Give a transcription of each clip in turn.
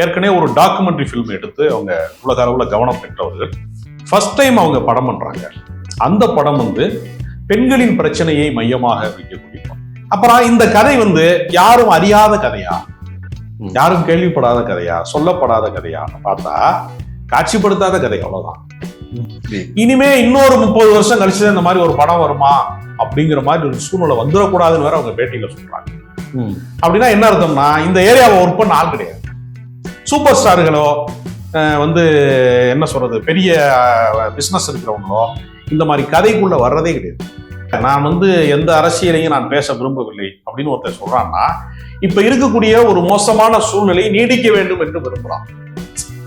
ஏற்கனவே ஒரு documentary film எடுத்து அவங்க உலக அளவில் கவனம் பெற்றவர்கள். ஃபர்ஸ்ட் டைம் அவங்க படம் பண்றாங்க. அந்த படம் வந்து பெண்களின் பிரச்சனையை மையமாக வைக்கக்கூடிய அப்புறம் இந்த கதை வந்து யாரும் அறியாத கதையா. யாரும் கேள்விப்படாத கதையா? சொல்லப்படாத கதையா? பார்த்தா காட்சிப்படுத்தாத கதை அவ்வளவுதான். இனிமே இன்னொரு முப்பது வருஷம் கழிச்சு இந்த மாதிரி ஒரு படம் வருமா? அப்படிங்கிற மாதிரி ஒரு சூழ்நிலை வந்துடக்கூடாதுன்னு வேற அவங்க பேட்டியில சொல்றாங்க. அப்படின்னா என்ன அர்த்தம்னா இந்த ஏரியாவை ஒர்க் பண்ண ஆள் கிடையாது. சூப்பர் ஸ்டார்களோ வந்து என்ன சொல்றது பெரிய பிஸ்னஸ் இருக்கிறவங்களோ இந்த மாதிரி கதைக்குள்ள வர்றதே கிடையாது. நான் வந்து எந்த அரசியலையும் நான் பேச விரும்பவில்லை அப்படின்னு ஒருத்தர் சொல்றான்னா இப்ப இருக்கக்கூடிய ஒரு மோசமான சூழ்நிலை நீடிக்க வேண்டும் என்று விரும்புறான்.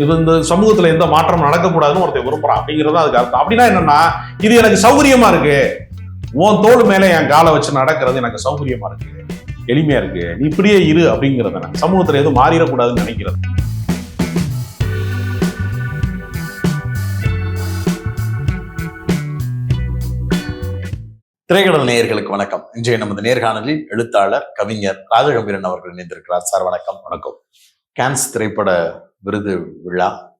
இது இந்த சமூகத்துல எந்த மாற்றம் நடக்கக்கூடாதுன்னு ஒருத்தர் விரும்புறான். அப்படிங்கிறது அதுக்கு அர்த்தம். அப்படின்னா என்னன்னா இது எனக்கு சௌகரியமா இருக்கு. உன் தோல் மேல என் காலை வச்சு நடக்கிறது எனக்கு சௌகரியமா இருக்கு. எளிமையா இருக்கு. நீ இப்படியே இரு அப்படிங்கிறத நான் சமூகத்துல எதுவும் மாறிடக்கூடாதுன்னு நினைக்கிறது. திரைக்கடல் நேயர்களுக்கு வணக்கம். இன்றைய நமது நேர்காணலில் எழுத்தாளர் கவிஞர் ராஜகம்பீரன் அவர்கள் இணைந்திருக்கிறார். சார் வணக்கம். வணக்கம். கேன்ஸ் திரைப்பட விருது விழா.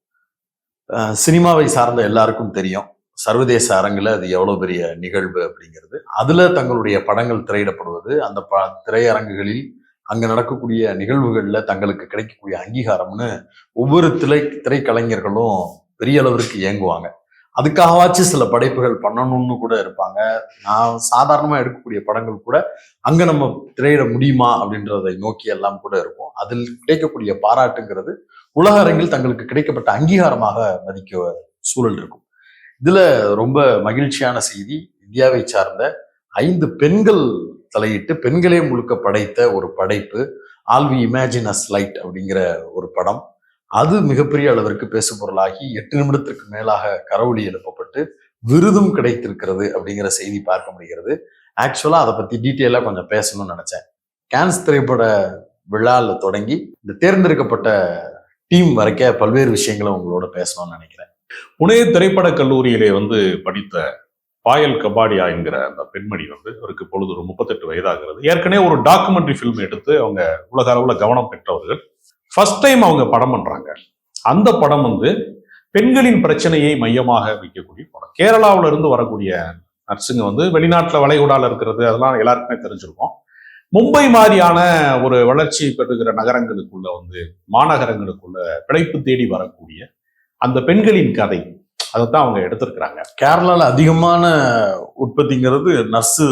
சினிமாவை சார்ந்த எல்லாருக்கும் தெரியும். சர்வதேச அரங்கில் அது எவ்வளோ பெரிய நிகழ்வு அப்படிங்கிறது. அதில் தங்களுடைய படங்கள் திரையிடப்படுவது அந்த ப திரையரங்குகளில் அங்கே நடக்கக்கூடிய நிகழ்வுகளில் தங்களுக்கு கிடைக்கக்கூடிய அங்கீகாரம்னு ஒவ்வொரு திரை திரைக்கலைஞர்களும் பெரிய அளவிற்கு இயங்குவாங்க. அதுக்காகவாச்சும் சில படைப்புகள் பண்ணணும்னு கூட இருப்பாங்க. நான் சாதாரணமாக எடுக்கக்கூடிய படங்கள் கூட அங்கே நம்ம திரையிட முடியுமா அப்படின்றதை நோக்கி எல்லாம் கூட இருக்கும். அதில் கிடைக்கக்கூடிய பாராட்டுங்கிறது உலக அரங்கில் தங்களுக்கு கிடைக்கப்பட்ட அங்கீகாரமாக மதிக்க சூழல் இருக்கும். இதுல ரொம்ப மகிழ்ச்சியான செய்தி. இந்தியாவை சார்ந்த ஐந்து பெண்கள் தலையிட்டு பெண்களே முழுக்க படைத்த ஒரு படைப்பு all we imagine as light அப்படிங்கிற ஒரு படம். அது மிகப்பெரிய அளவிற்கு பேசுபொருளாகி எட்டு நிமிடத்திற்கு மேலாக கரவொலி எழுப்பப்பட்டு விருதும் கிடைத்திருக்கிறது அப்படிங்கிற செய்தி பார்க்க முடிகிறது. ஆக்சுவலாக அதை பற்றி டீட்டெயிலாக கொஞ்சம் பேசணும்னு நினச்சேன். கேன்ஸ் திரைப்பட விழாவில் தொடங்கி இந்த தேர்ந்தெடுக்கப்பட்ட டீம் வரைக்க பல்வேறு விஷயங்களை உங்களோட பேசணும்னு நினைக்கிறேன். புனே திரைப்படக் கல்லூரியிலே வந்து படித்த பாயல் கபாடியா என்கிற அந்த பெண்மணி வந்து அவருக்கு பொழுது ஒரு முப்பத்தெட்டு வயதாகிறது. ஏற்கனவே ஒரு டாக்குமெண்ட்ரி ஃபில்ம் எடுத்து அவங்க உலக அளவில் கவனம் பெற்றவர்கள். ஃபர்ஸ்ட் டைம் அவங்க படம் பண்றாங்க. அந்த படம் வந்து பெண்களின் பிரச்சனையை மையமாக வைக்கக்கூடிய படம். கேரளாவில இருந்து வரக்கூடிய நர்ஸுங்க வந்து வெளிநாட்டில் வளைகுடால இருக்கிறது அதெல்லாம் எல்லாருக்குமே தெரிஞ்சிருக்கும். மும்பை மாதிரியான ஒரு வளர்ச்சி பெறுகிற நகரங்களுக்குள்ள வந்து மாநகரங்களுக்குள்ள பிழைப்பு தேடி வரக்கூடிய அந்த பெண்களின் கதை. அதைத்தான் அவங்க எடுத்திருக்கிறாங்க. கேரளால அதிகமான உற்பத்திங்கிறது நர்ஸு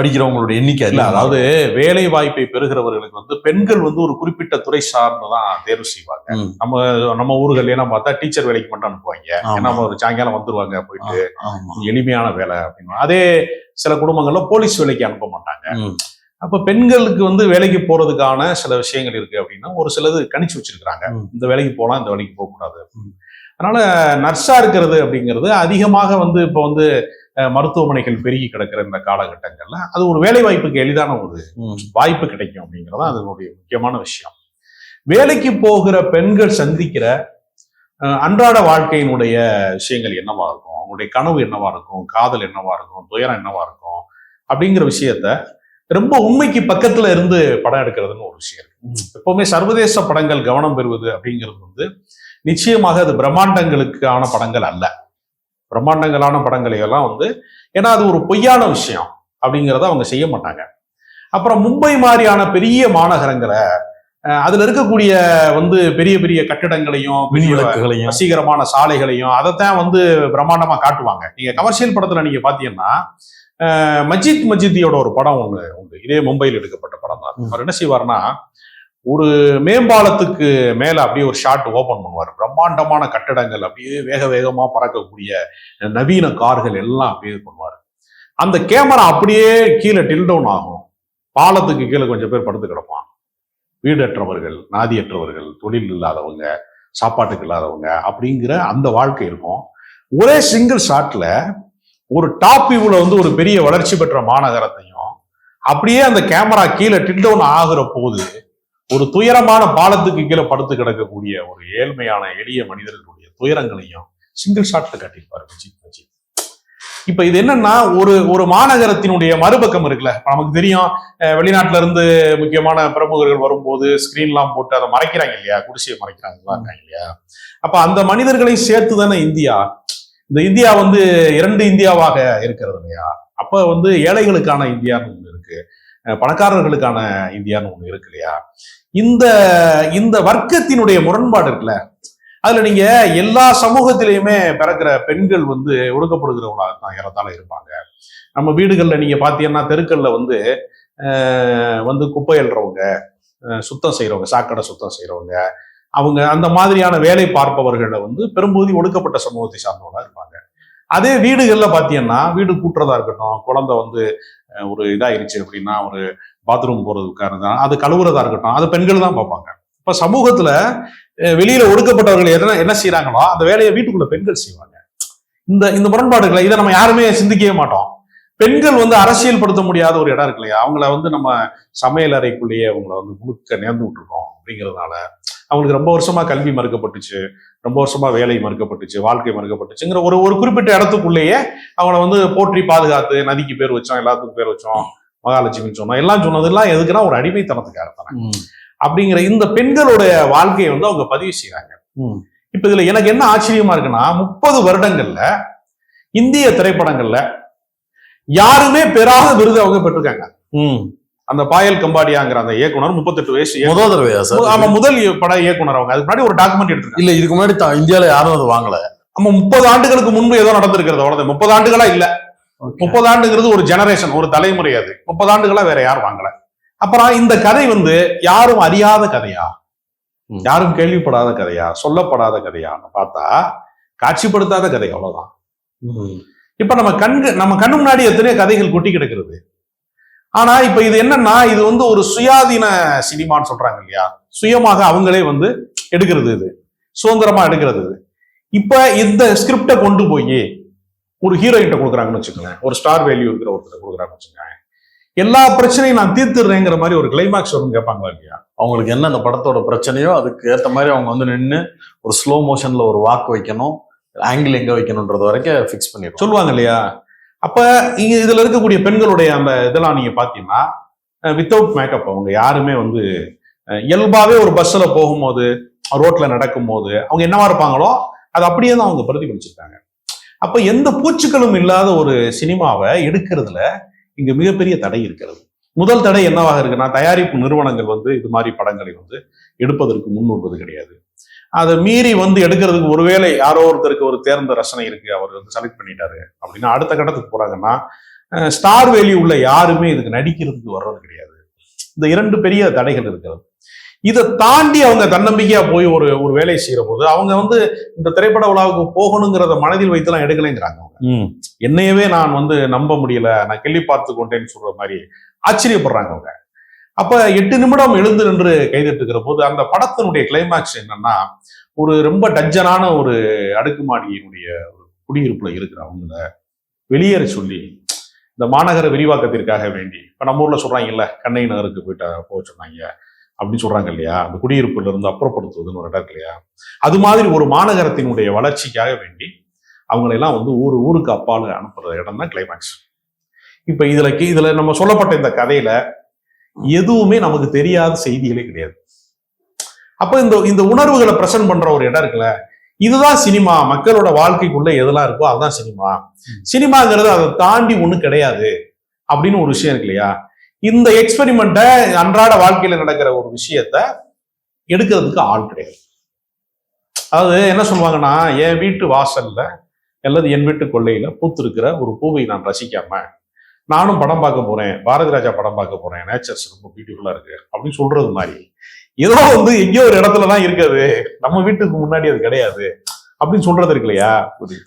படிக்கிறவங்களோட எண்ணிக்கை இல்ல. அதாவது வேலை வாய்ப்பை பெறுகிறவர்களுக்கு வந்து பெண்கள் வந்து ஒரு குறிப்பிட்ட துறை சார்ந்துதான் தேர்வு செய்வாங்க. நம்ம நம்ம ஊர்கள் எல்லாம் பார்த்தா டீச்சர் வேலைக்கு மட்டும் அனுப்புவாங்க. ஏன்னா ஒரு சாயங்காலம் வந்துருவாங்க போயிட்டு. எளிமையான வேலை அப்படின்னு. அதே சில குடும்பங்கள்ல போலீஸ் வேலைக்கு அனுப்ப மாட்டாங்க. அப்ப பெண்களுக்கு வந்து வேலைக்கு போறதுக்கான சில விஷயங்கள் இருக்கு அப்படின்னா ஒரு சிலது கணிச்சு வச்சிருக்கிறாங்க. இந்த வேலைக்கு போகலாம் இந்த வேலைக்கு போக கூடாது. ம். அதனால நர்ஸா இருக்கிறது அப்படிங்கிறது அதிகமாக வந்து இப்போ வந்து மருத்துவமனைகள் பெருகி கிடக்கிற இந்த காலகட்டங்கள்ல அது ஒரு வேலை வாய்ப்புக்கு எளிதான ஒரு வாய்ப்பு கிடைக்கும் அப்படிங்கிறது தான் அதனுடைய முக்கியமான விஷயம். வேலைக்கு போகிற பெண்கள் சந்திக்கிற அன்றாட வாழ்க்கையினுடைய விஷயங்கள் என்னவா இருக்கும்? அவங்களுடைய கனவு என்னவா இருக்கும்? காதல் என்னவா இருக்கும்? துயரம் என்னவா இருக்கும்? அப்படிங்கிற விஷயத்த ரொம்ப உண்மைக்கு பக்கத்துல இருந்து படம் எடுக்கிறதுன்னு ஒரு விஷயம் இருக்கு. எப்பவுமே சர்வதேச படங்கள் கவனம் பெறுவது அப்படிங்கிறது வந்து நிச்சயமாக அது பிரம்மாண்டங்களுக்கான படங்கள் அல்ல. பிரம்மாண்டங்களான படங்களை எல்லாம் வந்து ஏன்னா அது ஒரு பொய்யான விஷயம் அப்படிங்கிறத அவங்க செய்ய மாட்டாங்க. அப்புறம் மும்பை மாதிரியான பெரிய மாநகரங்களை அஹ், அதுல இருக்கக்கூடிய வந்து பெரிய பெரிய கட்டிடங்களையும் விளக்குகளையும். வசீகரமான சாலைகளையும் அதைத்தான் வந்து பிரம்மாண்டமா காட்டுவாங்க. நீங்க கமர்ஷியல் படத்துல நீங்க பாத்தீங்கன்னா மஜித் மஜித்தியோட ஒரு படம் ஒன்று உண்டு. இதே மும்பையில் எடுக்கப்பட்ட படம் தான். அவர் என்ன செய்வார்னா ஒரு மேம்பாலத்துக்கு மேல அப்படியே ஒரு ஷாட் ஓபன் பண்ணுவார். பிரம்மாண்டமான கட்டடங்கள் அப்படியே வேக வேகமா பறக்கக்கூடிய நவீன கார்கள் எல்லாம் அப்படியே இது பண்ணுவார். அந்த கேமரா அப்படியே கீழே டில் டவுன் ஆகும். பாலத்துக்கு கீழே கொஞ்சம் பேர் படுத்து கிடப்பான். வீடற்றவர்கள் நாதியற்றவர்கள் தொழில் இல்லாதவங்க சாப்பாட்டுக்கு இல்லாதவங்க அப்படிங்கிற அந்த வாழ்க்கை இருக்கும். ஒரே சிங்கிள் ஷாட்ல ஒரு டாப் வியூவில் வந்து ஒரு பெரிய வளர்ச்சி பெற்ற மாநகரத்தையும் அப்படியே அந்த கேமரா கீழே டில் டவுன் ஆகுற போது ஒரு துயரமான பாலத்துக்கு கீழே படுத்து கிடக்கக்கூடிய ஒரு ஏழ்மையான எளிய மனிதர்களுடைய துயரங்களையும் சிங்கிள் ஷாட்ல காட்டியிருப்பாரு விஜய் விஜய். இப்ப இது என்னன்னா ஒரு ஒரு மாநகரத்தினுடைய மறுபக்கம் இருக்குல்ல நமக்கு தெரியும் அஹ் வெளிநாட்டுல இருந்து முக்கியமான பிரமுகர்கள் வரும்போது ஸ்கிரீன்லாம் போட்டு அதை மறைக்கிறாங்க இல்லையா? குடிசையை மறைக்கிறாங்க இல்லையா? அப்ப அந்த மனிதர்களை சேர்த்து தானே இந்தியா? இந்த இந்தியா வந்து இரண்டு இந்தியாவாக இருக்கிறது இல்லையா? அப்ப வந்து ஏழைகளுக்கான இந்தியான்னு ஒண்ணு இருக்கு. பணக்காரர்களுக்கான இந்தியான்னு ஒண்ணு இருக்கு இல்லையா? இந்த இந்த வர்க்கத்தினுடைய முரண்பாடு இருக்குல்ல அதுல நீங்க எல்லா சமூகத்திலையுமே பிறக்கிற பெண்கள் வந்து ஒடுக்கப்படுகிறவங்களாக தான் ஏறத்தாழ இருப்பாங்க. நம்ம வீடுகள்ல நீங்க பாத்தீங்கன்னா தெருக்கள்ல வந்து வந்து குப்பை எழுறவங்க சுத்தம் செய்கிறவங்க சாக்கடை சுத்தம் செய்கிறவங்க அவங்க அந்த மாதிரியான வேலை பார்ப்பவர்களை வந்து பெரும்பகுதி ஒடுக்கப்பட்ட சமூகத்தை சார்ந்தவங்களா இருப்பாங்க. அதே வீடுகளில் பார்த்தீங்கன்னா வீடு கூட்டுறதா இருக்கட்டும் குழந்தை வந்து ஒரு இதாயிருச்சு அப்படின்னா ஒரு பாத்ரூம் போகிறதுக்காக அது கழுவுறதா இருக்கட்டும் அது பெண்கள் தான் பார்ப்பாங்க. இப்போ சமூகத்துல வெளியில் வெளியில ஒடுக்கப்பட்டவர்கள் என்ன என்ன செய்யறாங்களோ அந்த வேலையை வீட்டுக்குள்ள பெண்கள் செய்வாங்க. இந்த இந்த முரண்பாடுகளை இதை நம்ம யாருமே சிந்திக்கவே மாட்டோம். பெண்கள் வந்து அரசியல் படுத்த முடியாத ஒரு இடம் இருக்கு இல்லையா? அவங்கள வந்து நம்ம சமையல் அறைக்குள்ளேயே அவங்கள வந்து முழுக்க நேர்ந்து விட்டுருக்கோம் அப்படிங்கிறதுனால அவங்களுக்கு ரொம்ப வருஷமா கல்வி மறுக்கப்பட்டுச்சு ரொம்ப வருஷமா வேலை மறுக்கப்பட்டுச்சு வாழ்க்கை மறுக்கப்பட்டுச்சுங்கிற ஒரு ஒரு குறிப்பிட்ட இடத்துக்குள்ளேயே அவங்கள வந்து போற்றி பாதுகாத்து நதிக்கு பேர் வச்சோம் எல்லாத்துக்கும் பேர் வச்சோம் மகாலட்சுமி சொன்னோம் எல்லாம் சொன்னதெல்லாம் எதுக்குன்னா ஒரு அடிமைத்தனத்துக்காக தானே. அப்படிங்கிற இந்த பெண்களுடைய வாழ்க்கையை வந்து அவங்க பதிவு செய்யறாங்க. இப்ப இதுல எனக்கு என்ன ஆச்சரியமா இருக்குன்னா முப்பது வருடங்கள்ல இந்திய திரைப்படங்கள்ல யாருமே பெறாத விருது அவங்க பெற்றிருக்காங்க. அந்த பாயல் கம்பாடியாங்கிற அந்த இயக்குனர் முப்பத்தெட்டு வயசு. முதல் தடவையா சார்? ஆமா முதல் பட இயக்குனர் அவங்க. அதுக்கு முன்னாடி ஒரு டாக்குமெண்ட் எடுத்திருக்காங்க. இல்ல இதுக்கு முன்னாடி இந்தியால யாரும் அது வாங்கல. நம்ம முப்பது ஆண்டுகளுக்கு முன்பு ஏதோ நடந்திருக்கிறது அவ்வளவு முப்பது ஆண்டுகளா இல்ல. முப்பது ஆண்டுங்கிறது ஒரு ஜெனரேஷன் ஒரு தலைமுறை அது. முப்பது ஆண்டுகளா வேற யாரும் வாங்கல. அப்புறம் இந்த கதை வந்து யாரும் அறியாத கதையா. யாரும் கேள்விப்படாத கதையா? சொல்லப்படாத கதையான்னு பார்த்தா காட்சிப்படுத்தாத கதை அவ்வளவுதான். இப்ப நம்ம கண்கு நம்ம கண்ணு முன்னாடி எத்தனையோ கதைகள் கொட்டி கிடக்கிறது. ஆனா இப்ப இது என்னன்னா இது வந்து ஒரு சுயாதீன சினிமான்னு சொல்றாங்க இல்லையா? சுயமாக அவங்களே வந்து எடுக்கிறது இது. சுதந்திரமா எடுக்கிறது இது. இப்ப இந்த ஸ்கிரிப்டை கொண்டு போய் ஒரு ஹீரோயின்ட்ட கொடுக்குறாங்கன்னு வச்சுக்கோங்களேன். ஒரு ஸ்டார் வேல்யூ இருக்கிற ஒருத்தர் கொடுக்குறாங்கன்னு வச்சுக்கோங்க எல்லா பிரச்சனையும் நான் தீர்த்துடுறேங்கிற மாதிரி ஒரு கிளைமாக்ஸ் வரும்னு கேட்பாங்களா இல்லையா? அவங்களுக்கு என்ன அந்த படத்தோட பிரச்சனையோ அதுக்கு ஏத்த மாதிரி அவங்க வந்து நின்னு ஒரு ஸ்லோ மோஷன்ல ஒரு வாக்கு வைக்கணும் ஆங்கிள் எங்க வைக்கணும்ன்றது வரைக்கும் ஃபிக்ஸ் பண்ணிடுவோம் சொல்லுவாங்க இல்லையா? அப்ப இங்க இதுல இருக்கக்கூடிய பெண்களுடைய அந்த இதெல்லாம் நீங்க பாத்தீங்கன்னா வித்தவுட் மேக்கப் அவங்க யாருமே வந்து இயல்பாவே ஒரு பஸ்ல போகும்போது ரோட்ல நடக்கும்போது அவங்க என்னவா இருப்பாங்களோ அது அப்படியே தான் அவங்க பிரதிபலிச்சிருக்காங்க. அப்ப எந்த பூச்சுக்களும் இல்லாத ஒரு சினிமாவை எடுக்கிறதுல இங்க மிகப்பெரிய தடை இருக்கிறது. முதல் தடை என்னவாக இருக்குன்னா தயாரிப்பு நிறுவனங்கள் வந்து இது மாதிரி படங்களை வந்து எடுப்பதற்கு முன்வருவது கிடையாது. அதை மீறி வந்து எடுக்கிறதுக்கு ஒருவேளை யாரோ ஒருத்தருக்கு ஒரு தேர்ந்த ரசனை இருக்கு அவர் வந்து செலக்ட் பண்ணிட்டாரு அப்படின்னா அடுத்த கட்டத்துக்கு போறாங்கன்னா ஸ்டார் வேல்யூ உள்ள யாருமே இதுக்கு நடிக்கிறதுக்கு வர்றது கிடையாது. இந்த இரண்டு பெரிய தடைகள் இருக்கிறது. இதை தாண்டி அவங்க தன்னம்பிக்கையா போய் ஒரு ஒரு வேலையை செய்யற போது அவங்க வந்து இந்த திரைப்பட விழாவுக்கு போகணுங்கிறத மனதில் வைத்துலாம் எடுக்கலைங்கிறாங்க அவங்க. ம். என்னையவே நான் வந்து நம்ப முடியல நான் கேள்வி பார்த்து கொண்டேன்னு சொல்ற மாதிரி ஆச்சரியப்படுறாங்க அவங்க. அப்ப எட்டு நிமிடம் எழுந்து நின்று கைதட்டுகிற போது அந்த படத்தினுடைய கிளைமாக்ஸ் என்னன்னா ஒரு ரொம்ப டஞ்சனான ஒரு அடுக்குமாடியினுடைய ஒரு குடியிருப்புல இருக்கிற அவங்கள வெளியேற சொல்லி இந்த மாநகர விரிவாக்கத்திற்காக வேண்டி இப்ப நம்ம ஊர்ல சொல்றாங்கல்ல கண்ணை நகருக்கு போயிட்ட போக சொன்னாங்க அப்படின்னு சொல்றாங்க இல்லையா? அந்த குடியிருப்புல இருந்து அப்புறப்படுத்துவதுன்னு ஒரு இடம் இல்லையா? அது மாதிரி ஒரு மாநகரத்தினுடைய வளர்ச்சிக்காக வேண்டி அவங்களெல்லாம் வந்து ஊர் ஊருக்கு அப்பால் அனுப்புற இடம் தான் கிளைமேக்ஸ் இப்ப இதுல இதுல நம்ம சொல்லப்பட்ட இந்த கதையில எதுவுமே நமக்கு தெரியாத செய்திகளே கிடையாது. அப்ப இந்த இந்த உணர்வுகளை பிரசன்ட் பண்ற ஒரு இடம் இருக்குல்ல இதுதான் சினிமா. மக்களோட வாழ்க்கைக்குள்ள எதெல்லாம் இருக்கோ அதுதான் சினிமா. சினிமாங்கிறது அதை தாண்டி ஒண்ணும் கிடையாது அப்படின்னு ஒரு விஷயம் இருக்கு இல்லையா? இந்த எக்ஸ்பெரிமெண்ட்டை அன்றாட வாழ்க்கையில நடக்கிற ஒரு விஷயத்த எடுக்கிறதுக்கு ஆள் கிடையாது. அதாவது என்ன சொல்லுவாங்கன்னா என் வீட்டு வாசல்ல அல்லது என் வீட்டு கொள்ளையில பூத்திருக்கிற ஒரு பூவை நான் ரசிக்காம நானும் படம் பார்க்க போறேன். பாரதி ராஜா படம் பார்க்க போறேன். நேச்சர்ஸ் ரொம்ப பியூட்டிஃபுல்லா இருக்கு. அப்படின்னு சொல்றது மாதிரி. ஏதோ வந்து எங்கேயோ ஒரு இடத்துல தான் இருக்குது. நம்ம வீட்டுக்கு முன்னாடி அது கிடையாது. அப்படின்னு சொல்றது இருக்கு இல்லையா?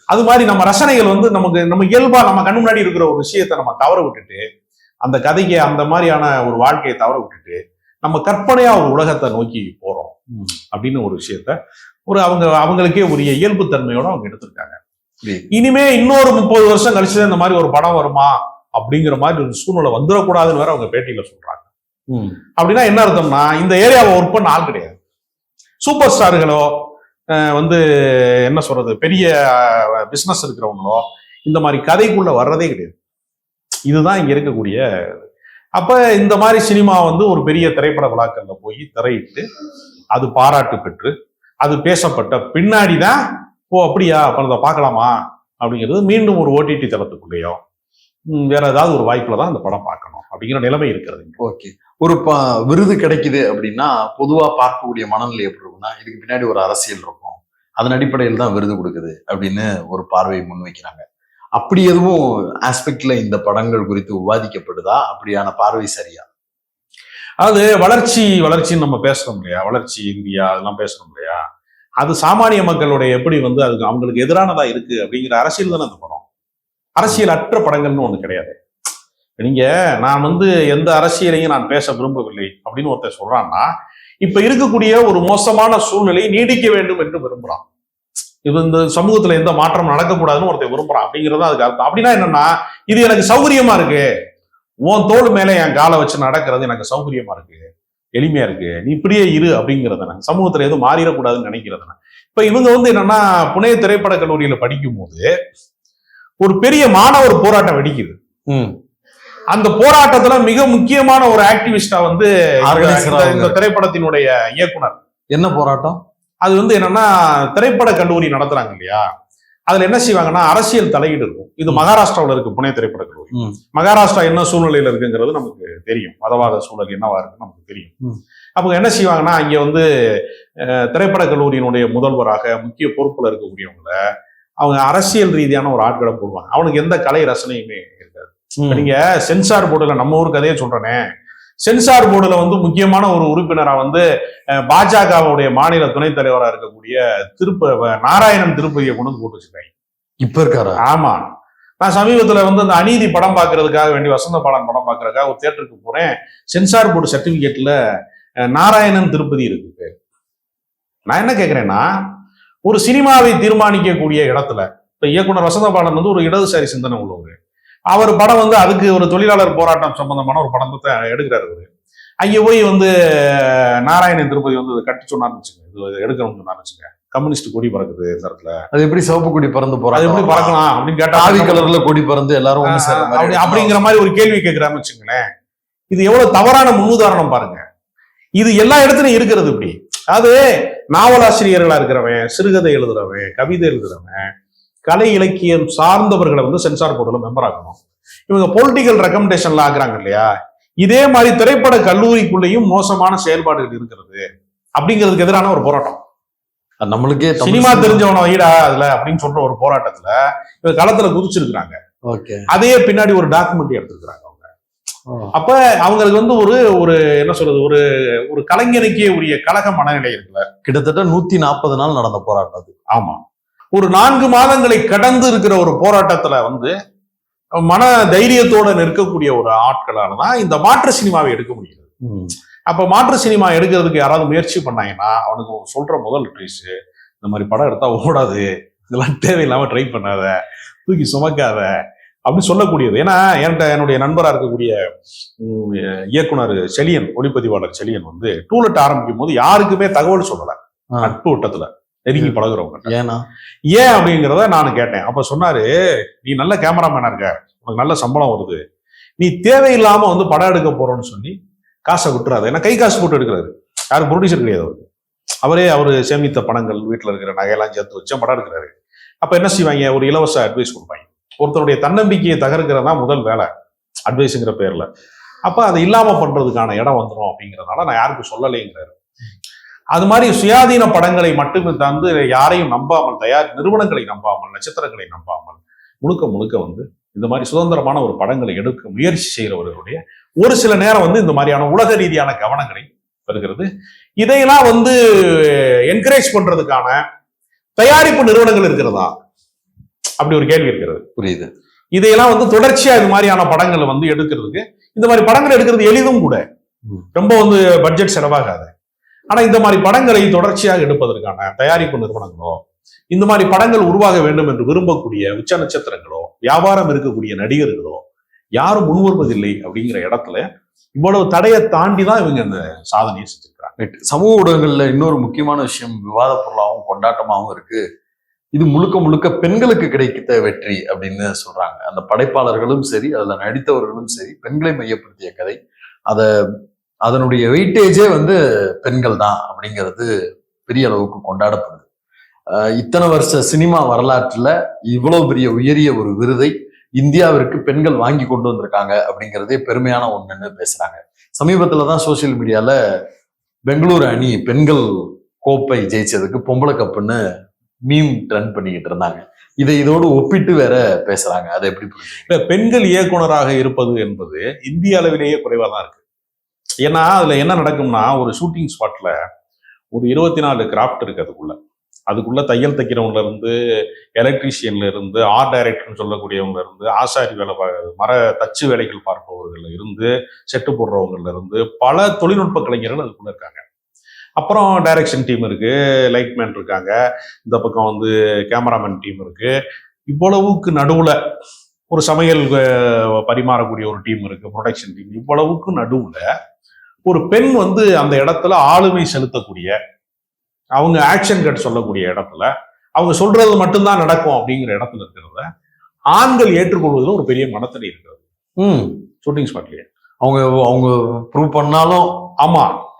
அது மாதிரி நம்ம ரசனைகள் வந்து நமக்கு நம்ம இயல்பா நம்ம கண்ணு முன்னாடி இருக்கிற ஒரு விஷயத்தை நம்ம தவற விட்டுட்டு அந்த கதைக்கு அந்த மாதிரியான ஒரு வாழ்க்கையை தவற விட்டுட்டு நம்ம கற்பனையா ஒரு உலகத்தை நோக்கி போறோம். அப்படின்னு ஒரு விஷயத்த ஒரு அவங்க அவங்களுக்கே உரிய இயல்பு தன்மையோட அவங்க எடுத்திருக்காங்க. இனிமே இன்னொரு முப்பது வருஷம் கழிச்சு இந்த மாதிரி ஒரு படம் வருமா? அப்படிங்கிற மாதிரி ஒரு சூழ்நிலை வந்துடக்கூடாதுன்னு வேற அவங்க பேட்டியில சொல்றாங்க. ம். அப்படின்னா என்ன அர்த்தம்னா இந்த ஏரியாவை ஒர்க் பண்ண ஆள் கிடையாது. சூப்பர் ஸ்டார்களோ வந்து என்ன சொல்றது பெரிய பிசினஸ் இருக்கிறவங்களோ இந்த மாதிரி கதைக்குள்ள வர்றதே கிடையாது. இதுதான் இங்க இருக்கக்கூடிய அப்ப இந்த மாதிரி சினிமா வந்து ஒரு பெரிய திரைப்பட விழாக்கள்ல போய் திரையிட்டு அது பாராட்டு பெற்று அது பேசப்பட்ட பின்னாடி தான் ஓ அப்படியா அப்ப அதை பார்க்கலாமா அப்படிங்கிறது மீண்டும் ஒரு ஓடிடி தளத்துக்குள்ளேயோ வேற ஏதாவது ஒரு வாய்ப்புல தான் அந்த படம் பார்க்கணும் அப்படிங்கிற நிலைமை இருக்கிறது. ஓகே. ஒரு விருது கிடைக்குது அப்படின்னா பொதுவா பார்க்கக்கூடிய மனநிலை எப்படி இருக்கும்னா இதுக்கு பின்னாடி ஒரு அரசியல் இருக்கும். அதன் அடிப்படையில் தான் விருது கொடுக்குது அப்படின்னு ஒரு பார்வையை முன்வைக்கிறாங்க. அப்படி எதுவும் ஆஸ்பெக்ட்ல இந்த படங்கள் குறித்து விவாதிக்கப்படுதா? அப்படியான பார்வை சரியா? அது வளர்ச்சி வளர்ச்சின்னு நம்ம பேசுறோம் இல்லையா? வளர்ச்சி இந்தியா அதெல்லாம் பேசுறோம் இல்லையா? அது சாமானிய மக்களுடைய எப்படி வந்து அதுக்கு அவங்களுக்கு எதிரானதா இருக்கு அப்படிங்கிற அரசியல் தானே அந்த படம். அரசியல் அற்ற படங்கள்னு ஒன்று கிடையாது. நீங்க நான் வந்து எந்த அரசியலையும் நான் பேச விரும்பவில்லை அப்படின்னு ஒருத்தர் சொல்றான்னா இப்ப இருக்கக்கூடிய ஒரு மோசமான சூழ்நிலை நீடிக்க வேண்டும் என்று விரும்புறான். இது இந்த சமூகத்துல எந்த மாற்றம் நடக்கக்கூடாதுன்னு ஒருத்தர் விரும்புறான். அப்படிங்கிறது அதுக்கு அர்த்தம். அப்படின்னா என்னன்னா இது எனக்கு சௌகரியமா இருக்கு. உன் தோல் மேல என் காலை வச்சு நடக்கிறது எனக்கு சௌகரியமா இருக்கு. எளிமையா இருக்கு. நீ இப்படியே இரு அப்படிங்கிறதுன சமூகத்துல எதுவும் மாறிடக்கூடாதுன்னு நினைக்கிறதுன. இப்ப இவங்க வந்து என்னன்னா புனே திரைப்பட கல்லூரியில படிக்கும் போது ஒரு பெரிய மாணவர் போராட்டம் வெடிக்குது. அந்த போராட்டத்துல மிக முக்கியமான ஒரு ஆக்டிவிஸ்டா வந்து இந்த-. திரைப்படத்தினுடைய இயக்குனர். என்ன போராட்டம்? அது வந்து என்னன்னா திரைப்பட கல்லூரி நடத்துறாங்க இல்லையா? அதுல என்ன செய்வாங்கன்னா அரசியல் தலையீடு இருக்கும். இது. மகாராஷ்டிராவுல இருக்கு புனே திரைப்பட கல்லூரி. மகாராஷ்டிரா என்ன சூழ்நிலையில இருக்குங்கிறது நமக்கு தெரியும். மதவாத சூழல் என்னவா இருக்குன்னு நமக்கு தெரியும். அப்போ என்ன செய்வாங்கன்னா அங்க வந்து திரைப்பட கல்லூரியினுடைய முதல்வராக முக்கிய பொறுப்புல இருக்கக்கூடியவங்கள அவங்க அரசியல் ரீதியான ஒரு ஆட்களை போடுவாங்க. அவனுக்கு எந்த கலை ரசனையுமே இருக்காது. நீங்க சென்சார் போர்டுல நம்ம ஊர் கதையை சொல்றேனே. சென்சார் போர்டுல வந்து முக்கியமான ஒரு உறுப்பினரா வந்து பாஜகவுடைய மாநில துணைத் தலைவரா இருக்கக்கூடிய திருப்ப நாராயணன் திருப்பதியை கொண்டு வந்து போட்டு வச்சிருக்காங்க. இப்ப இருக்காரா? ஆமா. நான் சமீபத்துல வந்து அந்த அநீதி படம் பார்க்கறதுக்காக வேண்டி வசந்த பாலன் படம் பார்க்கறதுக்காக ஒரு தியேட்டருக்கு போறேன். சென்சார் போர்டு சர்டிபிகேட்ல நாராயணன் திருப்பதி இருக்கு. நான் என்ன கேக்குறேன்னா ஒரு சினிமாவை தீர்மானிக்கக்கூடிய இடத்துல இப்ப இயக்குனர் வசந்த பாலன் வந்து ஒரு இடதுசாரி சிந்தனை உள்ளவர். அவர் படம் வந்து அதுக்கு ஒரு தொழிலாளர் போராட்டம் சம்பந்தமான ஒரு படத்தை எடுக்கிறாரு அவரு. அங்க போய் வந்து நாராயணன் திருப்பதி வந்து கட்டி சொன்னார்னு வச்சுங்க இது எடுக்கணும்னு சொன்னார்னு வச்சுங்க கம்யூனிஸ்ட் கொடி பறக்குது இந்த இடத்துல. அது எப்படி சிவப்பு கொடி பறந்து அது எப்படி பறக்கலாம் அப்படின்னு கேட்டா காவி கலர்ல கொடி பறந்து எல்லாரும் அப்படி அப்படிங்கிற மாதிரி ஒரு கேள்வி கேட்கிறான்னு வச்சுங்களேன் இது எவ்வளவு தவறான முன்னுதாரணம் பாருங்க. இது எல்லா இடத்துலயும் இருக்கிறது இப்படி. அது நாவலாசிரியர்களா இருக்கிறவன் சிறுகதை எழுதுறவன் கவிதை எழுதுறவன் கலை இலக்கியம் சார்ந்தவர்களை வந்து சென்சார் போர்டுல மெம்பர் ஆக்கணும். இவங்க பொலிட்டிக்கல் ரெக்கமெண்டேஷன்ல ஆக்குறாங்க இல்லையா? இதே மாதிரி திரைப்பட கல்லூரிக்குள்ளேயும் மோசமான செயல்பாடுகள் இருக்கிறது. அப்படிங்கிறதுக்கு எதிரான ஒரு போராட்டம். நம்மளுக்கே சினிமா தெரிஞ்சவன ஈடா அதுல அப்படின்னு சொல்ற ஒரு போராட்டத்துல இவங்க களத்துல குதிச்சிருக்கிறாங்க. ஓகே. அதே பின்னாடி ஒரு டாக்குமெண்ட்ரி எடுத்திருக்கிறாங்க. அப்ப அவங்களுக்கு வந்து ஒரு ஒரு என்ன சொல்றது ஒரு ஒரு கலைஞனுக்கே உரிய கழக மனநிலை இருக்குல்ல. கிட்டத்தட்ட நூத்தி நாற்பது நாள் நடந்த போராட்டம் அது. ஆமா. ஒரு நான்கு மாதங்களை கடந்து இருக்கிற ஒரு போராட்டத்துல வந்து மன தைரியத்தோட நிற்கக்கூடிய ஒரு ஆட்களால தான் இந்த மாற்று சினிமாவை எடுக்க முடியுது. அப்ப மாற்று சினிமா எடுக்கிறதுக்கு யாராவது முயற்சி பண்ணாங்கன்னா அவனுக்கு சொல்ற முதல் ட்ரீஸ் இந்த மாதிரி படம் எடுத்தா ஓடாது இதெல்லாம் தேவையில்லாம ட்ரை பண்ணாத தூக்கி சுமக்காத அப்படி சொல்லக்கூடியது. ஏன்னா என்கிட்ட என்னுடைய நண்பரா இருக்கக்கூடிய இயக்குனர் செலியன் ஒளிப்பதிவாளர் செலியன் வந்து டூலெட் ஆரம்பிக்கும் போது யாருக்குமே தகவல் சொல்லல. நட்பு வட்டத்துல நெருங்கி பழகுறவங்க ஏன்னா? ஏன் அப்படிங்கிறத நான் கேட்டேன். அப்ப சொன்னாரு நீ நல்ல கேமராமேனா இருக்க? உனக்கு நல்ல சம்பளம் வருது. நீ தேவையில்லாம வந்து படம் எடுக்க போறோம்னு சொல்லி காசை விட்டுறாது. ஏன்னா கை காசு போட்டு எடுக்கிறாரு. யாரும் ப்ரொடியூசர் கிடையாது அவருக்கு. அவரே அவரு சேமித்த பணங்கள் வீட்டுல இருக்கிற நகையெல்லாம் சேர்த்து வச்சு படம் எடுக்கிறாரு. அப்ப என்ன செய்வாங்க? ஒரு இலவச அட்வைஸ் கொடுப்பாங்க. ஒருத்தருடைய தன்னம்பிக்கையை தகர்க்கிறது தான் முதல் வேலை அட்வைஸுங்கிற பேர்ல. அப்ப அதை இல்லாம பண்றதுக்கான இடம் வந்துடும் அப்படிங்கிறதுனால நான் யாருக்கும் சொல்லலைங்கிறாரு. அது மாதிரி சுயாதீன படங்களை மட்டுமே தந்து யாரையும் நம்பாமல் தயார் நிறுவனங்களை நம்பாமல் நட்சத்திரங்களை நம்பாமல் முழுக்க முழுக்க வந்து இந்த மாதிரி சுதந்திரமான ஒரு படங்களை எடுக்க முயற்சி செய்கிறவர்களுடைய ஒரு சில நேரம் வந்து இந்த மாதிரியான உலக ரீதியான கவனங்களை பெறுகிறது. இதையெல்லாம் வந்து என்கரேஜ் பண்றதுக்கான தயாரிப்பு நிறுவனங்கள் இருக்கிறதா? அப்படி ஒரு கேள்வி இருக்கிறது. புரியுது. இதையெல்லாம் வந்து தொடர்ச்சியா இது மாதிரியான படங்களை வந்து எடுக்கிறதுக்கு இந்த மாதிரி படங்கள் எடுக்கிறது எளிதும் கூட. ரொம்ப வந்து பட்ஜெட் செலவாகாது. ஆனா இந்த மாதிரி படங்களை தொடர்ச்சியாக எடுப்பதற்கான தயாரிப்பு நிறுவனங்களோ இந்த மாதிரி படங்கள் உருவாக வேண்டும் என்று விரும்பக்கூடிய உச்ச நட்சத்திரங்களோ வியாபாரம் இருக்கக்கூடிய நடிகர்களோ யாரும் முன்வருவதில்லை அப்படிங்கிற இடத்துல இவ்வளவு தடையை தாண்டி தான் இவங்க இந்த சாதனையை செஞ்சிருக்காங்க Right. சமூக ஊடகங்கள்ல இன்னொரு முக்கியமான விஷயம் விவாத பொருளாகவும் கொண்டாட்டமாகவும் இருக்கு. இது முழுக்க முழுக்க பெண்களுக்கு கிடைத்த வெற்றி அப்படின்னு சொல்றாங்க. அந்த படைப்பாளர்களும் சரி அதுல நடித்தவர்களும் சரி பெண்களை மையப்படுத்திய கதை. அதை அதனுடைய வெயிட்டேஜே வந்து பெண்கள் தான் அப்படிங்கிறது பெரிய அளவுக்கு கொண்டாடப்படுது. இத்தனை வருஷ சினிமா வரலாற்றுல இவ்வளவு பெரிய உயரிய ஒரு விருதை இந்தியாவிற்கு பெண்கள் வாங்கி கொண்டு வந்திருக்காங்க அப்படிங்கிறதே பெருமையான ஒண்ணுன்னு பேசுறாங்க. சமீபத்துல தான் சோசியல் மீடியால பெங்களூரு அணி பெண்கள் கோப்பை ஜெயிச்சதுக்கு பொம்பளை கப்புன்னு மீம் ரன் பண்ணிக்கிட்டு இருந்தாங்க. இதை இதோடு ஒப்பிட்டு வேற பேசுறாங்க. அதை எப்படி இல்ல பெண்கள் இயக்குனராக இருப்பது என்பது இந்திய அளவிலேயே குறைவா தான் இருக்கு. ஏன்னா அதுல என்ன நடக்கும்னா ஒரு ஷூட்டிங் ஸ்பாட்ல ஒரு இருபத்தி நாலு கிராஃப்ட் இருக்கு அதுக்குள்ள. அதுக்குள்ள தையல் தைக்கிறவங்கல இருந்து எலக்ட்ரீஷியன்ல இருந்து ஆர்ட் டைரக்டர்னு சொல்லக்கூடியவங்க இருந்து ஆசாரி வேலை பா- மர தச்சு வேலைகள் பார்ப்பவர்கள் இருந்து செட்டு போடுறவங்கல இருந்து பல தொழில்நுட்ப கலைஞர்கள் அதுக்குள்ள இருக்காங்க. அப்புறம் டைரக்ஷன் டீம் இருக்கு. லைட்மேன் இருக்காங்க. இந்த பக்கம் வந்து கேமராமேன் டீம் இருக்கு. இவ்வளவுக்கு நடுவுல ஒரு சமையல் பரிமாறக்கூடிய ஒரு டீம் இருக்கு. ப்ரொடக்ஷன் டீம் இவ்வளவுக்கு நடுவுல ஒரு பெண் வந்து அந்த இடத்துல ஆளுமை செலுத்தக்கூடிய அவங்க ஆக்ஷன் கட் சொல்லக்கூடிய இடத்துல அவங்க சொல்றது மட்டும்தான் நடக்கும் அப்படிங்கிற இடத்துல இருக்கிறத ஆண்கள் ஏற்றுக்கொள்வதில் ஒரு பெரிய மனத்தடி இருக்கிறது. ம். ஷூட்டிங் ஸ்பாட்லயே அவங்க அவங்க ப்ரூவ் பண்ணாலும் ஆமா.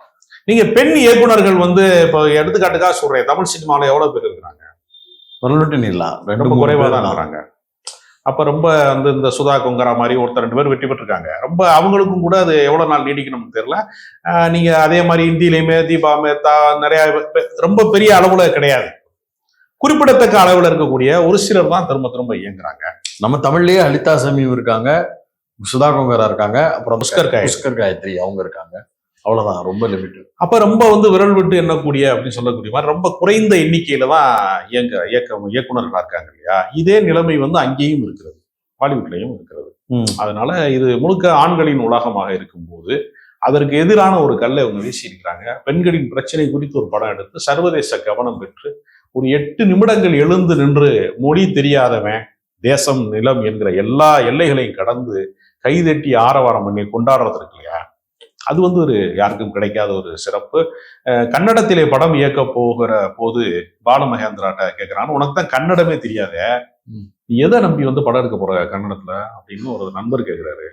நீங்க பெண் இயக்குனர்கள் வந்து இப்போ எடுத்துக்காட்டுக்காக சொல்றேன் தமிழ் சினிமாவில் எவ்வளவு பேர் இருக்கிறாங்க? ரெண்டு ரொம்ப மூணு குறைவா பேர் தான். இருக்கிறாங்க. அப்ப ரொம்ப வந்து இந்த சுதா கொங்கரா மாதிரி ஒருத்தர் ரெண்டு பேர் வெற்றி பெற்றிருக்காங்க. ரொம்ப அவங்களுக்கும் கூட அது எவ்வளவு நாள் நீடிக்கணும்னு தெரியல. நீங்க அதே மாதிரி இந்தியிலையுமே தீபா மேத்தா நிறைய ரொம்ப பெரிய அளவுல கிடையாது. குறிப்பிடத்தக்க அளவுல இருக்கக்கூடிய ஒரு சிலர் தான் திரும்ப திரும்ப இயங்குறாங்க. நம்ம தமிழ்லயே லலிதா சமீம் இருக்காங்க சுதா கொங்கரா இருக்காங்க அப்புறம் புஷ்கர். புஷ்கர் காயத்ரி அவங்க இருக்காங்க. அவ்வளவுதான் ரொம்ப லிமிட் அப்ப ரொம்ப வந்து விரல் விட்டு எண்ணக்கூடிய அப்படின்னு சொல்லக்கூடிய மாதிரி ரொம்ப குறைந்த எண்ணிக்கையில தான் இயங்க இயக்க இயக்குனர்களா இருக்காங்க இல்லையா? இதே நிலைமை வந்து அங்கேயும் இருக்கிறது பாலிவுட்லயும் இருக்கிறது. அதனால இது முழுக்க ஆண்களின் உலகமாக இருக்கும்போது அதற்கு எதிரான ஒரு கல்லை அவங்க வீசியிருக்கிறாங்க. பெண்களின் பிரச்சனை குறித்து ஒரு படம் எடுத்து சர்வதேச கவனம் பெற்று ஒரு எட்டு நிமிடங்கள் எழுந்து நின்று மொழி தெரியாதவன் தேசம் நிலம் என்கிற எல்லா எல்லைகளையும் கடந்து கைதட்டி ஆரவாரம் பண்ணி கொண்டாடுறது இருக்கு இல்லையா? அது வந்து ஒரு யாருக்கும் கிடைக்காத ஒரு சிறப்பு. கன்னடத்திலே படம் இயக்க போகிற போது பாலமகேந்திராட்ட கேட்கிறான் உனக்கு தான் கன்னடமே தெரியாதே. எதை நம்பி வந்து படம் எடுக்க போற கன்னடத்துல? அப்படின்னு ஒரு நண்பர் கேட்கிறாரு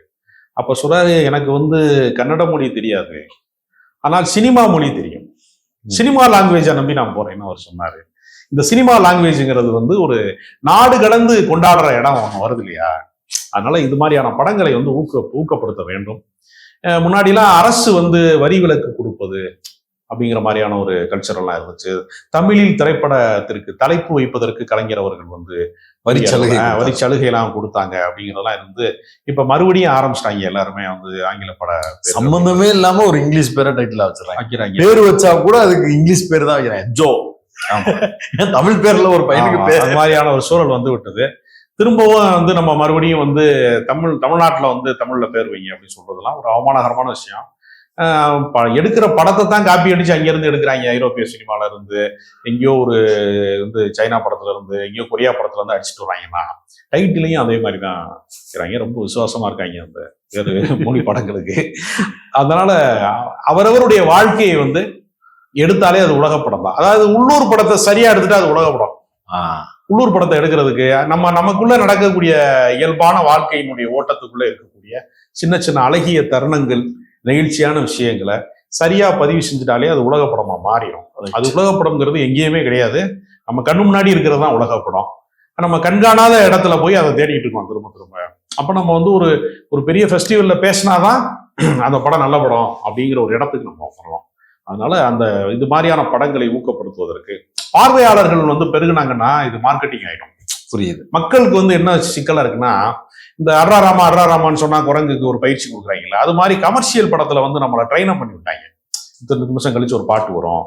அப்ப சொல்றாரு எனக்கு வந்து கன்னட மொழி தெரியாது. ஆனால் சினிமா மொழி தெரியும். சினிமா லாங்குவேஜை நம்பி நான் போறேன்னு அவர் சொன்னாரு. இந்த சினிமா லாங்குவேஜ்ங்கிறது வந்து ஒரு நாடு கடந்து கொண்டாடுற இடம் ஒன்று வருது இல்லையா அதனால இது மாதிரியான படங்களை வந்து ஊக்க ஊக்கப்படுத்த வேண்டும். முன்னாடிலாம் அரசு வந்து வரி விலக்கு கொடுப்பது அப்படிங்கிற மாதிரியான ஒரு கல்ச்சரெல்லாம் இருந்துச்சு. தமிழில் திரைப்படத்திற்கு தலைப்பு வைப்பதற்கு கலைஞர் அவர்கள் வந்து வரி சலுகை வரி சலுகை எல்லாம் கொடுத்தாங்க. அப்படிங்கிறதெல்லாம் இருந்து இப்ப மறுபடியும் ஆரம்பிச்சிட்டாங்க எல்லாருமே வந்து ஆங்கில பட சம்பந்தமே இல்லாம ஒரு இங்கிலீஷ் பேரை டைட்டில் வச்சிடறாங்க. வைக்கிறாங்க. பேர் வச்சா கூட அதுக்கு இங்கிலீஷ் பேர் தான் வைக்கிறாங்க. ஜோ. தமிழ் பேர்ல ஒரு பையனுக்கு பேர்? மாதிரியான ஒரு சூழல் வந்து விட்டது. திரும்பவும் வந்து நம்ம மறுபடியும் வந்து தமிழ் தமிழ்நாட்டில் வந்து தமிழில் பேர் வைங்க அப்படின்னு சொல்றதெல்லாம் ஒரு அவமானகரமான விஷயம். எடுக்கிற படத்தை தான் காப்பி அடிச்சு அங்கேருந்து எடுக்கிறாங்க. ஐரோப்பிய சினிமால இருந்து எங்கேயோ ஒரு வந்து சைனா படத்துல இருந்து எங்கேயோ கொரியா படத்துல இருந்து அடிச்சுட்டு வராங்கன்னா டைட்டிலையும் அதே மாதிரி தான் இருக்கிறாங்க ரொம்ப விசுவாசமா இருக்காங்க அந்த வேறு மொழி படங்களுக்கு. அதனால அவரவருடைய வாழ்க்கையை வந்து எடுத்தாலே அது உலக படம் தான். அதாவது உள்ளூர் படத்தை சரியா எடுத்துட்டு அது உலக படம் உள்ளூர் படத்தை எடுக்கிறதுக்கு நம்ம நமக்குள்ள நடக்கக்கூடிய இயல்பான வாழ்க்கையினுடைய ஓட்டத்துக்குள்ள இருக்கக்கூடிய சின்ன சின்ன அழகிய தருணங்கள் நெகிழ்ச்சியான விஷயங்களை சரியா பதிவு செஞ்சுட்டாலே அது உலக படமா மாறிடும். அது உலக படம்ங்கிறது எங்கேயுமே கிடையாது. நம்ம கண்ணு முன்னாடி இருக்கிறது தான் உலக படம். நம்ம கண்காணாத இடத்துல போய் அதை தேடிட்டு இருக்கோம் திரும்ப திரும்ப. அப்ப நம்ம வந்து ஒரு ஒரு பெரிய ஃபெஸ்டிவல்ல பேசினாதான் அந்த படம் நல்ல படம் அப்படிங்கிற ஒரு இடத்துக்கு நம்ம வரலாம் அதனால அந்த இது மாதிரியான படங்களை ஊக்கப்படுத்துவதற்கு பார்வையாளர்கள் வந்து பெருகுனாங்கன்னா இது மார்க்கெட்டிங் ஆயிடும். புரியுது. மக்களுக்கு வந்து என்ன சிக்கலா இருக்குன்னா இந்த அர்ரா ராமா அர்ரா ராமான்னு சொன்னா குரங்குக்கு ஒரு பயிற்சி கொடுக்குறாங்கல்ல அது மாதிரி கமர்ஷியல் படத்துல வந்து நம்மளை ட்ரைன் அப் பண்ணி விட்டாங்க. இத்தனை நிமிஷம் கழிச்சு ஒரு பாட்டு வரும்.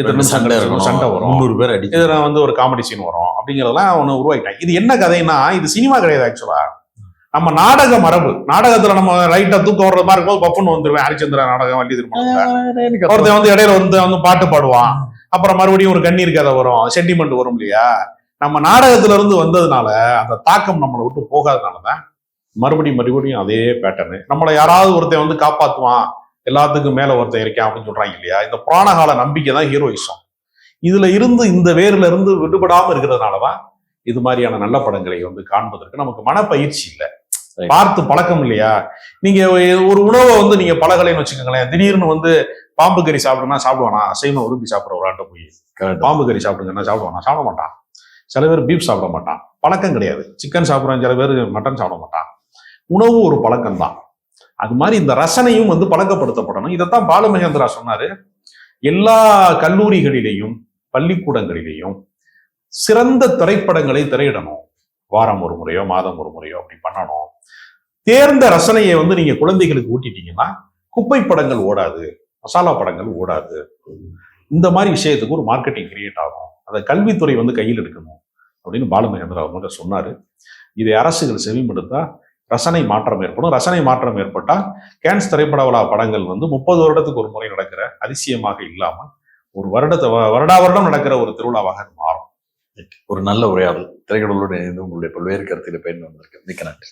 இத்தனை சண்டை இருக்கணும். சண்டை வரும். முந்நூறு பேர் அடி இதுல வந்து ஒரு காமெடி சீன் வரும். அப்படிங்கிறதெல்லாம் ஒன்று உருவாக்கிட்டாங்க. இது என்ன கதைன்னா இது சினிமா கிடையாது ஆக்சுவலா நம்ம நாடக மரபு. நாடகத்துல நம்ம லைட்டா தூக்கம் வர்ற மாதிரி இருக்கும்போது பப்புன்னு வந்துருவேன். ஹரிச்சந்திரா நாடகம் வள்ளி திருமணம். ஒருத்தன் வந்து இடையில வந்து வந்து பாட்டு பாடுவான். அப்புறம் மறுபடியும் ஒரு கண்ணீர் கதை வரும். சென்டிமெண்ட் வரும் இல்லையா? நம்ம நாடகத்துல இருந்து வந்ததுனால அந்த தாக்கம் நம்மளை விட்டு போகாதனாலதான் மறுபடியும் மறுபடியும் அதே பேட்டர்னு நம்மளை யாராவது ஒருத்தன் வந்து காப்பாத்துவான். எல்லாத்துக்கும் மேல ஒருத்தன் இருக்கான் அப்படின்னு சொல்றாங்க இல்லையா? இந்த புராண கால நம்பிக்கை தான் ஹீரோயிசம் இதுல இருந்து இந்த வேர்ல இருந்து விடுபடாம இருக்கிறதுனாலதான் இது மாதிரியான நல்ல படங்களை வந்து காண்பதற்கு நமக்கு மனப்பயிற்சி இல்லை. பார்த்து பழக்கம் இல்லையா? நீங்க ஒரு உணவை வந்து நீங்க பழகலைன்னு வச்சுக்கோங்களேன் திடீர்னு வந்து பாம்பு கறி சாப்பிடுனா சாப்பிடுவானா? அசைவம் விரும்பி சாப்பிட்ற ஒரு ஆட்ட போய். பாம்பு கறி சாப்பிடுங்கன்னா சாப்பிடுவானா? சாப்பிட மாட்டான். சில பேர் பீஃப் சாப்பிட மாட்டான். பழக்கம் கிடையாது. சிக்கன் சாப்பிட்றான் சில பேர் மட்டன் சாப்பிட மாட்டான். உணவு ஒரு பழக்கம் தான் அது மாதிரி இந்த ரசனையும் வந்து பழக்கப்படுத்தப்படணும். இதைத்தான் பாலுமகேந்திரா சொன்னாரு. எல்லா கல்லூரிகளிலேயும் பள்ளிக்கூடங்களிலேயும் சிறந்த திரைப்படங்களை திரையிடணும். வாரம் ஒரு முறையோ மாதம் ஒரு முறையோ அப்படி பண்ணணும். தேர்ந்த ரசனையை வந்து நீங்க குழந்தைகளுக்கு ஊட்டிட்டீங்கன்னா குப்பை படங்கள் ஓடாது மசாலா படங்கள் ஓடாது. இந்த மாதிரி விஷயத்துக்கு ஒரு மார்க்கெட்டிங் கிரியேட் ஆகும். அதை கல்வித்துறை வந்து கையில் எடுக்கணும் அப்படின்னு பாலுமகேந்திரா அவங்க சொன்னாரு. இதை அரசுகள் செவிமடுத்தா ரசனை மாற்றம் ஏற்படும். ரசனை மாற்றம் ஏற்பட்டால் கேன்ஸ் திரைப்பட விழா படங்கள் வந்து முப்பது வருடத்துக்கு ஒரு முறை நடக்கிற அதிசயமாக இல்லாமல் ஒரு வருடத்தை வருடா வருடம் நடக்கிற ஒரு திருவிழாவாக மாறும். ஒரு நல்ல உரையாடல். திரைக்கடலோடு இணைந்து உங்களுடைய பல்வேறு கருத்தில் பயன் வந்திருக்கு மிக்க நன்றி.